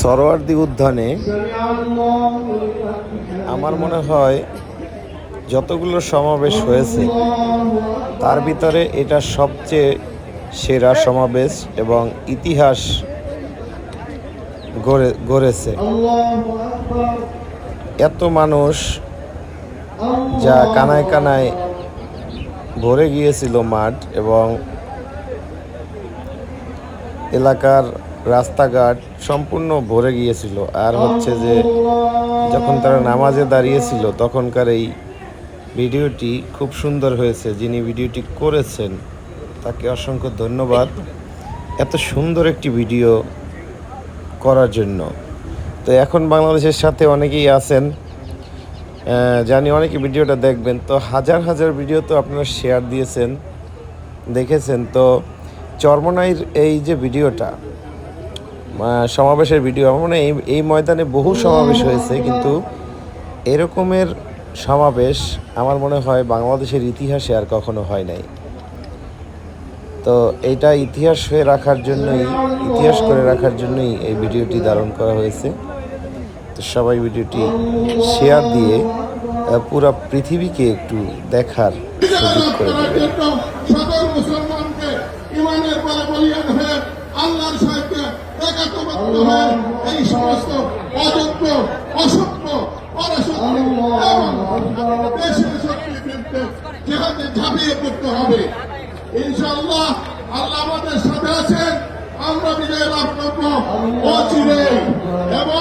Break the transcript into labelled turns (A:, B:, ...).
A: সরোয়ার্দি উদ্যানে আমার মনে হয় যতগুলো সমাবেশ হয়েছে, তার ভিতরে এটা সবচেয়ে সেরা সমাবেশ এবং ইতিহাস গড়ে, গড়েছে। এত মানুষ যা কানায় কানায় ভরে গিয়েছিল মাঠ এবং এলাকার রাস্তাঘাট সম্পূর্ণ ভরে গিয়েছিল। আর হচ্ছে যে, যখন তারা নামাজে দাঁড়িয়েছিল, তখনকার এই ভিডিওটি খুব সুন্দর হয়েছে। যিনি ভিডিওটি করেছেন, তাকে অসংখ্য ধন্যবাদ এত সুন্দর একটি ভিডিও করার জন্য। তো এখন বাংলাদেশের সাথে অনেকেই আছেন জানি অনেকে ভিডিওটা দেখবেন। তো হাজার হাজার ভিডিও তো আপনারা শেয়ার দিয়েছেন, দেখেছেন। তো চরমনাইর এই যে ভিডিওটা সমাবেশের ভিডিও আমার মনে এই এই ময়দানে বহু সমাবেশ হয়েছে, কিন্তু এরকমের সমাবেশ আমার মনে হয় বাংলাদেশের ইতিহাসে আর কখনো হয় নাই। তো এটা ইতিহাস হয়ে রাখার জন্যই, ইতিহাস করে রাখার জন্যই এই ভিডিওটি ধারণ করা হয়েছে। তো সবাই ভিডিওটি শেয়ার দিয়ে পুরা পৃথিবীকে একটু দেখার সুযোগ করে দেবে
B: একাত্মবদ্ধ এই সমস্ত অযোগ্য অসত্য এবং দেশের শক্তির বিরুদ্ধে যেখানে ঝাঁপিয়ে পড়তে হবে ইনশাআল্লাহ আল্লাহ আমাদের সাথে আছেন আমরা বিজয় লাভ করব অচিরে এবং